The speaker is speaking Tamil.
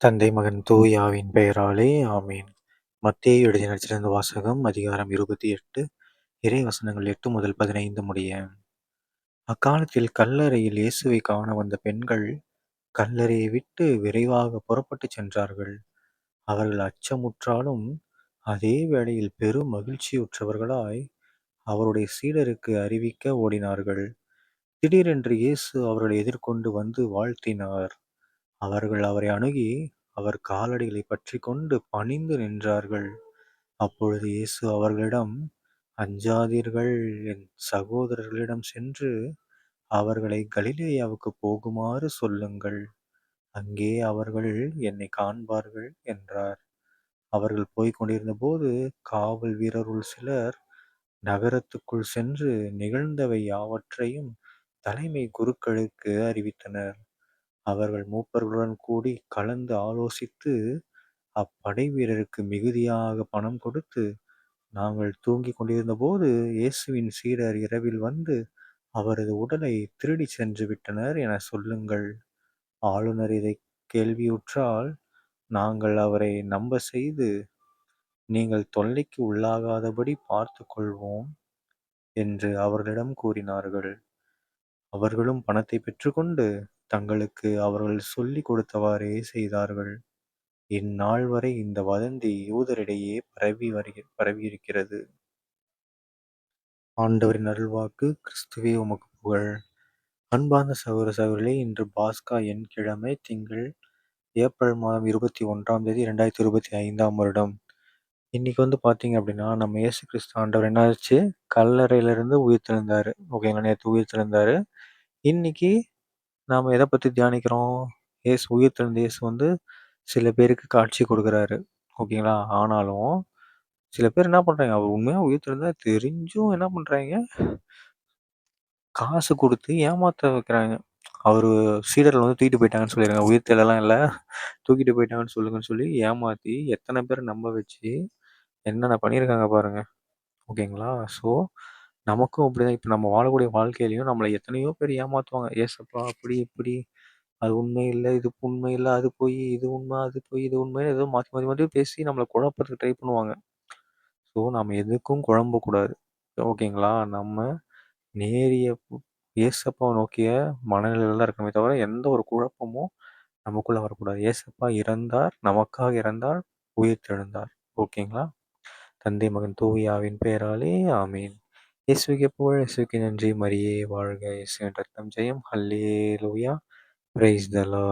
தந்தை மகன் தூயாவின் பெயராலே ஆமீன். மத்தேயு எழுதிய சிறந்த வாசகம் அதிகாரம் இருபத்தி எட்டு இறை வசனங்கள் எட்டு முதல் பதினைந்து முடிய. அக்காலத்தில் கல்லறையில் இயேசுவை காண வந்த பெண்கள் கல்லறையை விட்டு விரைவாக புறப்பட்டு சென்றார்கள். அவர்கள் அச்சமுற்றாலும் அதே வேளையில் பெரும் மகிழ்ச்சியுற்றவர்களாய் அவருடைய சீடருக்கு அறிவிக்க ஓடினார்கள். திடீரென்று இயேசு அவர்களை எதிர்கொண்டு வந்து வாழ்த்தினார். அவர்கள் அவரை அணுகி அவர் காலடிகளை பற்றி கொண்டு பணிந்து நின்றார்கள். அப்பொழுது இயேசு அவர்களிடம் அஞ்சாதீர்கள் என் சகோதரர்களிடம் சென்று அவர்களை கலிலேயாவுக்கு போகுமாறு சொல்லுங்கள். அங்கே அவர்கள் என்னை காண்பார்கள் என்றார். அவர்கள் போய்க் கொண்டிருந்த போது காவல் வீரருள் சிலர் நகரத்துக்குள் சென்று நிகழ்ந்தவை யாவற்றையும் தலைமை குருக்களுக்கு அறிவித்தனர். அவர்கள் மூப்பர்களுடன் கூடி கலந்து ஆலோசித்து அப்படை வீரருக்கு மிகுதியாக பணம் கொடுத்து நாங்கள் தூங்கிக் கொண்டிருந்த போது இயேசுவின் சீடர் இரவில் வந்து அவரது உடலை திருடி சென்று விட்டனர் என சொல்லுங்கள். ஆளுநர் இதை கேள்வியுற்றால் நாங்கள் அவரை நம்ப செய்து நீங்கள் தொல்லைக்கு உள்ளாகாதபடி பார்த்து கொள்வோம் என்று அவர்களிடம் கூறினார்கள். அவர்களும் பணத்தை பெற்றுக்கொண்டு தங்களுக்கு அவர்கள் சொல்லிக் கொடுத்தவாறே செய்தார்கள். இந்நாள் வரை இந்த வதந்தி யூதரிடையே பரவி வருகி பரவியிருக்கிறது. ஆண்டவரின் அருள்வாக்கு கிறிஸ்துவே உமக்கு புகழ். அன்பார்ந்த சகோதர சகோதரிகளே இன்று பாஸ்கா என் கிழமை திங்கள் ஏப்ரல் மாதம் இருபத்தி ஒன்றாம் தேதி ரெண்டாயிரத்தி இருபத்தி ஐந்தாம் வருடம். இன்னைக்கு வந்து பார்த்தீங்க அப்படின்னா நம்ம இயேசு கிறிஸ்து ஆண்டவர் என்னாச்சு? கல்லறையிலிருந்து உயிர் ஓகேங்களா? நேற்று உயிர்த்தெழுந்தாரு இன்னைக்கு நாம் எதை பற்றி தியானிக்கிறோம்? இயேசு உயிர் தெழுந்த இயேசு வந்து சில பேருக்கு காட்சி கொடுக்குறாரு. ஓகேங்களா? ஆனாலும் சில பேர் என்ன பண்ணுறாங்க அவர் உண்மையாக உயிர் தெழுந்தா தெரிஞ்சும் என்ன பண்ணுறாங்க காசு கொடுத்து ஏமாத்த வைக்கிறாங்க. அவர் சீடர்கள் வந்து தூக்கிட்டு போயிட்டாங்கன்னு சொல்லிடுறாங்க உயிர் தெழலாம் இல்லை. தூக்கிட்டு போயிட்டாங்கன்னு சொல்லுங்கன்னு சொல்லி ஏமாற்றி எத்தனை பேர் நம்ப வச்சு என்னென்ன பண்ணியிருக்காங்க பாருங்க. ஓகேங்களா? ஸோ நமக்கும் அப்படிதான். இப்போ நம்ம வாழக்கூடிய வாழ்க்கையிலையும் நம்மளை எத்தனையோ பேர் ஏமாற்றுவாங்க ஏசப்பா அப்படி இப்படி. அது உண்மை இல்லை இது உண்மை இல்லை அது போய் இது உண்மை அது போய் இது உண்மை ஏதோ மாற்றி மாற்றி மாற்றி பேசி நம்மளை குழப்பத்துக்கு ட்ரை பண்ணுவாங்க. ஸோ நம்ம எதுக்கும் குழம்பக்கூடாது ஓகேங்களா? நம்ம நேரிய ஏசப்பா நோக்கிய மனநிலையில் தான் இருக்கணுமே தவிர எந்த ஒரு குழப்பமும் நமக்குள்ளே வரக்கூடாது. ஏசப்பா இறந்தார் நமக்காக இறந்தார் உயிர்த்தெழுந்தார் ஓகேங்களா? தந்தை மகன் தூயாவின் பெயராலே ஆமீன். இயேசுக்கு புகழ் இயேசுக்கு நன்றி மரியே வாழ்க இயேசு ரத்தம் ஜெயம் ஹல்லே லூயா பிரைஸ் தலா